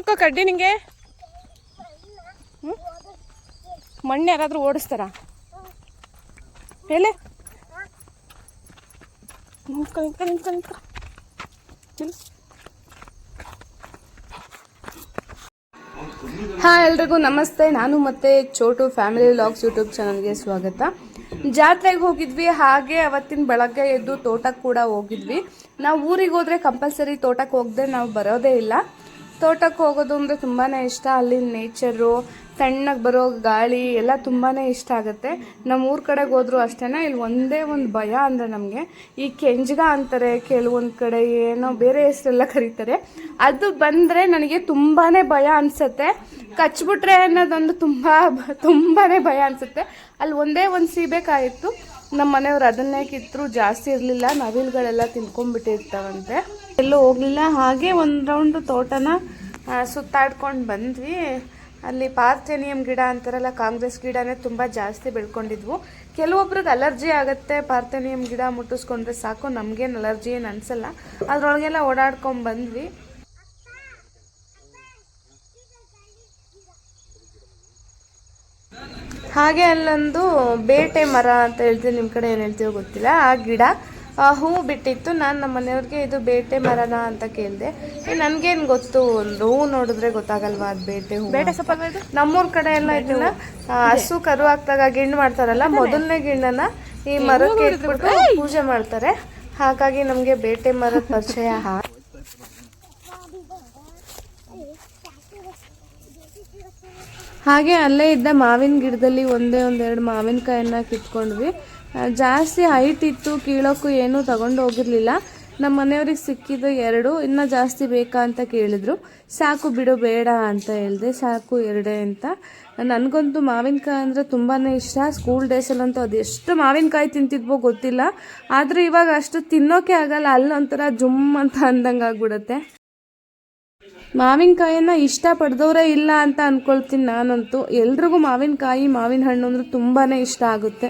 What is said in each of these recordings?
ಯಾಕೋ ಕಡ್ಡಿ ನಿಂಗೆ? ಹ್ಮ್? ಮಣ್ಣು ಯಾರಾದ್ರೂ ಓಡಿಸ್ತಾರ? ಹೇಳಿ. ಹಾಯ್ ಎಲ್ರಿಗೂ ನಮಸ್ತೆ. ನಾನು ಮತ್ತೆ ಚೋಟು ಫ್ಯಾಮಿಲಿ ವ್ಲಾಗ್ಸ್ ಯೂಟ್ಯೂಬ್ ಚಾನಲ್ಗೆ ಸ್ವಾಗತ. ಜಾತ್ರೆಗೆ ಹೋಗಿದ್ವಿ, ಹಾಗೆ ಅವತ್ತಿನ ಬೆಳಗ್ಗೆ ಎದ್ದು ತೋಟಕ್ಕೆ ಕೂಡ ಹೋಗಿದ್ವಿ. ನಾವು ಊರಿಗೆ ಹೋದ್ರೆ ಕಂಪಲ್ಸರಿ ತೋಟಕ್ಕೆ ಹೋಗದೆ ನಾವು ಬರೋದೇ ಇಲ್ಲ. ತೋಟಕ್ಕೆ ಹೋಗೋದು ಅಂದರೆ ತುಂಬಾ ಇಷ್ಟ. ಅಲ್ಲಿ ನೇಚರು ತಣ್ಣಗೆ ಬರೋ ಗಾಳಿ ಎಲ್ಲ ತುಂಬಾ ಇಷ್ಟ ಆಗುತ್ತೆ. ನಮ್ಮ ಊರ ಕಡೆಗೆ ಹೋದರೂ ಅಷ್ಟೇ ಇಲ್ಲಿ ಒಂದೇ ಒಂದು ಭಯ ಅಂದರೆ ನಮಗೆ. ಈ ಕೆಂಜ್ಗ ಅಂತಾರೆ, ಕೆಲವೊಂದು ಕಡೆ ಏನೋ ಬೇರೆ ಹೆಸರೆಲ್ಲ ಕರೀತಾರೆ. ಅದು ಬಂದರೆ ನನಗೆ ತುಂಬಾ ಭಯ ಅನಿಸುತ್ತೆ. ಕಚ್ಬಿಟ್ರೆ ಅನ್ನೋದೊಂದು ತುಂಬ ತುಂಬಾ ಭಯ ಅನಿಸುತ್ತೆ. ಅಲ್ಲಿ ಒಂದೇ ಒಂದು ಸೀಬೇಕಾಯಿತು ನಮ್ಮ ಮನೆಯವ್ರು ಅದನ್ನೇ ಕಿತ್ತರು ಜಾಸ್ತಿ ಇರಲಿಲ್ಲ. ನವಿಲುಗಳೆಲ್ಲ ತಿನ್ಕೊಂಡ್ಬಿಟ್ಟಿರ್ತಾವಂತೆ. ಎಲ್ಲೂ ಹೋಗಲಿಲ್ಲ. ಹಾಗೆ ಒಂದು ರೌಂಡ್ ತೋಟನ ಸುತ್ತಾಡ್ಕೊಂಡು ಬಂದ್ವಿ. ಅಲ್ಲಿ ಪಾರ್ಥೇನಿಯಂ ಗಿಡ ಅಂತಾರಲ್ಲ, ಕಾಂಗ್ರೆಸ್ ಗಿಡನೇ ತುಂಬ ಜಾಸ್ತಿ ಬೆಳ್ಕೊಂಡಿದ್ವು. ಕೆಲವೊಬ್ರಿಗೆ ಅಲರ್ಜಿ ಆಗುತ್ತೆ, ಪಾರ್ಥೇನಿಯಂ ಗಿಡ ಮುಟ್ಟಿಸ್ಕೊಂಡ್ರೆ ಸಾಕು, ನಮಗೇನು ಅಲರ್ಜಿ ಏನು ಅನಿಸಲ್ಲ. ಅದ್ರೊಳಗೆಲ್ಲ ಓಡಾಡ್ಕೊಂಡು ಬಂದ್ವಿ. ಹಾಗೆ ಅಲ್ಲೊಂದು ಬೇಟೆ ಮರ ಅಂತ ಹೇಳ್ತೀವಿ ನಿಮ್ಮ ಕಡೆ ಏನು ಹೇಳ್ತೀವೋ ಗೊತ್ತಿಲ್ಲ. ಆ ಗಿಡ ಹೂವು ಬಿಟ್ಟಿತ್ತು. ನಾನು ನಮ್ಮ ಮನೆಯವ್ರಿಗೆ ಇದು ಬೇಟೆ ಮರನ ಅಂತ ಕೇಳಿದೆ. ನನಗೇನು ಗೊತ್ತು? ಒಂದು ಹೂ ನೋಡಿದ್ರೆ ಗೊತ್ತಾಗಲ್ವಾ ಅದು ಬೇಟೆ ಹೂ ಬೇಟೆ ಸೊಪ್ಪ ನಮ್ಮೂರ ಕಡೆ ಎಲ್ಲ ಇದನ್ನ ಆ, ಹಸು ಕರು ಹಾಕ್ದಾಗ ಗಿಣ್ಣು ಮಾಡ್ತಾರಲ್ಲ ಮೊದಲನೇ ಗಿಣ್ಣನ ಈ ಮರಕ್ಕೆ ಇಟ್ಬಿಟ್ಟು ಪೂಜೆ ಮಾಡ್ತಾರೆ. ಹಾಗಾಗಿ ನಮಗೆ ಬೇಟೆ ಮರದ ಪರಿಚಯ ಹಾ ಹಾಗೆ ಅಲ್ಲೇ ಇದ್ದ ಮಾವಿನ ಗಿಡದಲ್ಲಿ ಒಂದೇ ಒಂದೆರಡು ಮಾವಿನಕಾಯನ್ನ ಕಿತ್ಕೊಂಡ್ವಿ. ಆ, ಜಾಸ್ತಿ ಹೈಟ್ ಇತ್ತು, ಕೀಳೋಕ್ಕೂ ಏನೂ ತಗೊಂಡು ಹೋಗಿರಲಿಲ್ಲ. ನಮ್ಮ ಮನೆಯವ್ರಿಗೆ ಸಿಕ್ಕಿದ್ದು ಎರಡು, ಇನ್ನೂ ಜಾಸ್ತಿ ಬೇಕಾ ಅಂತ ಕೇಳಿದ್ರು. ಸಾಕು ಬಿಡು, ಬೇಡ ಅಂತ ಹೇಳಿದೆ, ಸಾಕು ಎರಡೇ ಅಂತ. ನನಗಂತೂ ಮಾವಿನಕಾಯಿ ಅಂದರೆ ತುಂಬಾ ಇಷ್ಟ. ಸ್ಕೂಲ್ ಡೇಸಲ್ಲಂತೂ ಅದೆಷ್ಟು ಮಾವಿನಕಾಯಿ ತಿಂತಿದ್ವೋ ಗೊತ್ತಿಲ್ಲ. ಆದರೆ ಇವಾಗ ಅಷ್ಟು ತಿನ್ನೋಕೆ ಆಗಲ್ಲ, ಅಲ್ಲೊಂಥರ ಜುಮ್ ಅಂತ ಅಂದಂಗೆ ಆಗ್ಬಿಡುತ್ತೆ. ಮಾವಿನಕಾಯಿನ ಇಷ್ಟಪಡ್ದವರೇ ಇಲ್ಲ ಅಂತ ಅನ್ಕೊಳ್ತೀನಿ ನಾನಂತೂ. ಎಲ್ರಿಗೂ ಮಾವಿನಕಾಯಿ ಮಾವಿನ ಹಣ್ಣು ಅಂದರೆ ತುಂಬಾ ಇಷ್ಟ ಆಗುತ್ತೆ.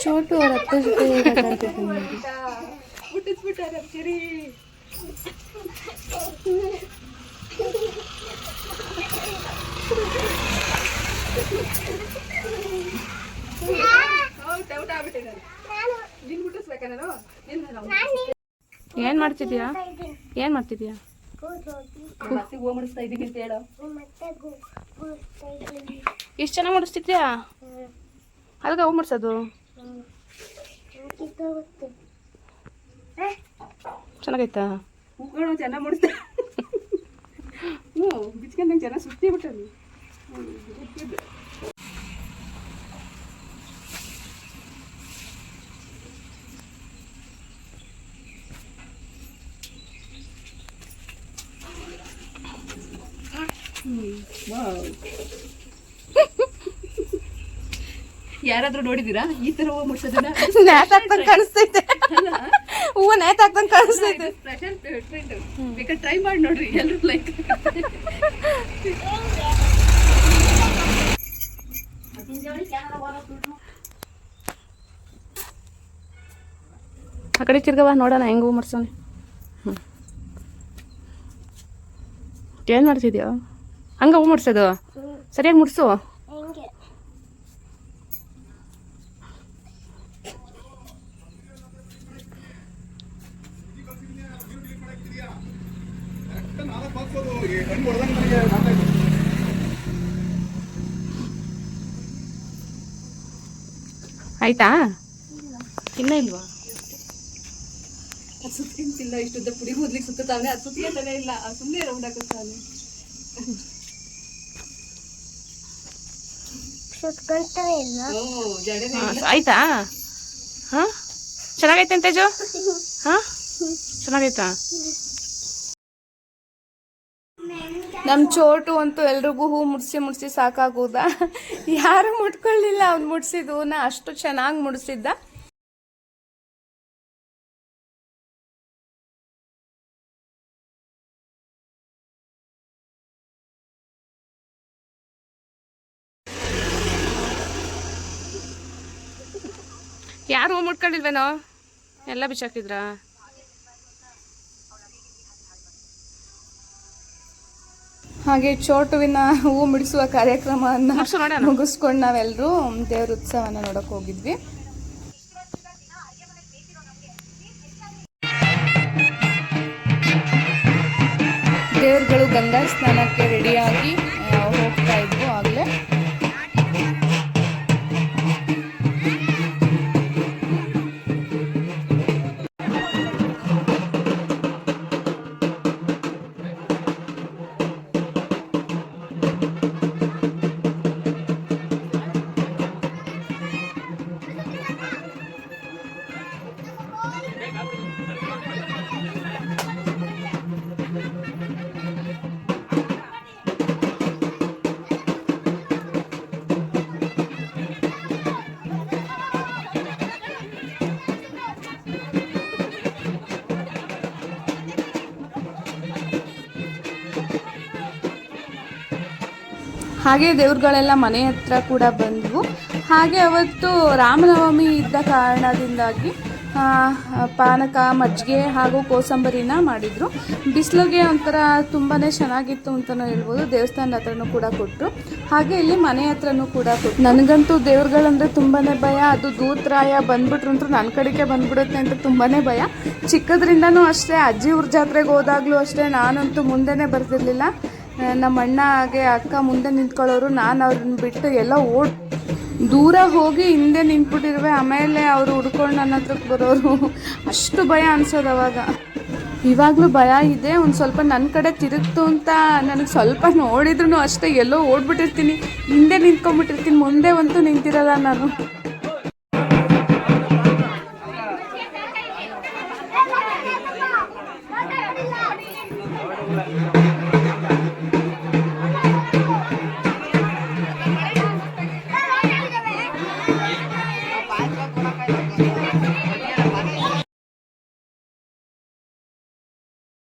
ಚೋಟು ಅವ್ರ ಅತ್ತೆ ಜೊತೆ ಏನ್ ಮಾಡ್ತಿದ್ಯಾ ಏನ್ ಮಾಡ್ತಿದ್ಯಾ ಎಷ್ಟ್ ಚೆನ್ನಾಗಿ ಮಾಡಿಸ್ತಿದ್ಯಾ? ಅದಕ್ಕೆ ಹೂ ಮಾಡ್ಸೋದು? ಚೆನ್ನಾಗೈತಾ? ಹೂಗಳು ಚೆನ್ನಾಗಿ ಮುಡಿಸ್ತಾ. ಹ್ಞೂ ಬಿಚ್ಕೊಂಡಂಗೆ ಚೆನ್ನಾಗಿ ಸುತ್ತಿ ಬಿಟ್ಟವಿ ಯಾರಾದ್ರೂ ನೋಡಿದೀರಾ ಈ ತರ ಹೂವು ಮುಡ್ಸೋದನ್ನ ನ್ಯಾತ್ ಹಾಕ್ದಂಗೆ ಕಾಣಿಸ್ತೈತೆ. ಹೂವು ನ್ಯಾತ್ ಹಾಕ್ದಂಗೆ ಕಾಣಿಸ್ತೈತೆ. ಟ್ರೆಂಡ್ ಬೇಕಾದ್ರೆ ಟ್ರೈ ಮಾಡಿ ನೋಡ್ರಿ ಎಲ್ಲರೂ ಲೈಕ್ ಆ ಕಡೆ ತಿರ್ಗವ ನೋಡೋಣ ಹೆಂಗೆ ಹೂ ಮಾಡ್ಸೋಣ ಹ್ಞೂ ಏನು ಮಾಡ್ತಿದ್ಯೋ? ಹಂಗೆ ಹೂ ಮುಡ್ಸೋದು ಸರಿಯಾಗಿ ಮುಡ್ಸು ಆಯ್ತಾ? ಇನ್ನ ಇಲ್ವಾ? ಸುತ್ತಿಲ್ಲ ಇಷ್ಟುದ್ದ ಪುಡಿ ಕೂದ್ಲಿಕ್ಕೆ ಸುತ್ತಾನೆ ಅದು ಸುತ್ತಿಯಲ್ಲೇ ಇಲ್ಲ ಸುಮ್ಮನೆ ರೌಂಡ್ ಹಾಕಿಸ್ತಾನೆ ಓ ಆಯ್ತಾ ಹಾ, ಆಯ್ತಾ? ಹಾಂ? ಚೆನ್ನಾಗೈತೆ ತೇಜು ಹಾ? ಚೆನ್ನಾಗೈತಾ? ನಮ್ಮ ಚೋಟು ಅಂತೂ ಎಲ್ರಿಗೂ ಹೂ ಮುಡ್ಸಿ ಮುಡ್ಸಿ ಸಾಕಾಗೋದ. ಯಾರು ಮುಟ್ಕೊಳ್ಳಿಲ್ಲ ಅವ್ನು ಮುಡ್ಸಿದ್ದು ನಾ ಅಷ್ಟು ಚೆನ್ನಾಗಿ ಮುಡ್ಸಿದ್ದ. ಯಾರು ಹೂ ಮುಟ್ಕೊಂಡಿಲ್ವೇನೋ ಎಲ್ಲ ಬಿಚ್ಚಾಕಿದ್ರಾ ಹಾಗೆ ಚೋಟುವಿನ ಹೂವು ಬಿಡಿಸುವ ಕಾರ್ಯಕ್ರಮವನ್ನು. ಮುಗಿಸ್ಕೊಂಡು ನಾವೆಲ್ಲರೂ ದೇವ್ರ ಉತ್ಸವನ ನೋಡಕ್ ಹೋಗಿದ್ವಿ ದೇವ್ರುಗಳು ಗಂಗಾ ಸ್ನಾನಕ್ಕೆ ರೆಡಿಯಾಗಿ ಹಾಗೆ ದೇವ್ರುಗಳೆಲ್ಲ ಮನೆ ಹತ್ರ ಕೂಡ ಬಂದವು. ಹಾಗೆ ಅವತ್ತು ರಾಮನವಮಿ ಇದ್ದ ಕಾರಣದಿಂದಾಗಿ ಪಾನಕ, ಮಜ್ಜಿಗೆ ಹಾಗೂ ಕೋಸಂಬರಿನ ಮಾಡಿದರು. ಬಿಸಿಲಿಗೆ ಒಂಥರ ತುಂಬಾ ಚೆನ್ನಾಗಿತ್ತು ಅಂತಲೂ ಹೇಳ್ಬೋದು. ದೇವಸ್ಥಾನದ ಹತ್ರನೂ ಕೂಡ ಕೊಟ್ಟರು ಹಾಗೆ ಇಲ್ಲಿ ಮನೆ ಹತ್ರನೂ ಕೂಡ ಕೊಟ್ಟರು ನನಗಂತೂ ದೇವ್ರುಗಳಂದರೆ ತುಂಬಾ ಭಯ. ಅದು ದೂತ್ರಾಯ ಬಂದ್ಬಿಟ್ರು ಅಂತೂ ನನ್ನ ಕಡೆಗೆ ಬಂದ್ಬಿಡುತ್ತೆ ಅಂತ ತುಂಬಾ ಭಯ. ಚಿಕ್ಕದ್ರಿಂದನೂ ಅಷ್ಟೇ, ಅಜ್ಜಿ ಊರ ಜಾತ್ರೆಗೆ ಹೋದಾಗಲೂ ಅಷ್ಟೇ, ನಾನಂತೂ ಮುಂದೆನೇ ಬರ್ತಿರ್ಲಿಲ್ಲ. ನಮ್ಮ ಅಣ್ಣ ಹಾಗೆ ಅಕ್ಕ ಮುಂದೆ ನಿಂತ್ಕೊಳ್ಳೋರು, ನಾನು ಅವ್ರನ್ನ ಬಿಟ್ಟು ಎಲ್ಲ ಓಡ್, ದೂರ ಹೋಗಿ ಹಿಂದೆ ನಿಂತ್ಬಿಟ್ಟಿರುವೆ, ಆಮೇಲೆ ಅವರು ಹುಡ್ಕೊಂಡು ನನ್ನ ಹತ್ರಕ್ಕೆ ಬರೋರು. ಅಷ್ಟು ಭಯ ಅನ್ಸೋದು ಅವಾಗ. ಇವಾಗಲೂ ಭಯ ಇದೆ, ಒಂದು ಸ್ವಲ್ಪ ನನ್ನ ಕಡೆ ತಿರುಗ್ತು ಅಂತ ನನಗೆ ಸ್ವಲ್ಪ ನೋಡಿದ್ರು ಅಷ್ಟೇ ಎಲ್ಲೋ ಓಡ್ಬಿಟ್ಟಿರ್ತೀನಿ, ಹಿಂದೆ ನಿಂತ್ಕೊಂಡ್ಬಿಟ್ಟಿರ್ತೀನಿ, ಮುಂದೆ ಅಂತೂ ನಿಂತಿರಲ್ಲ ನಾನು.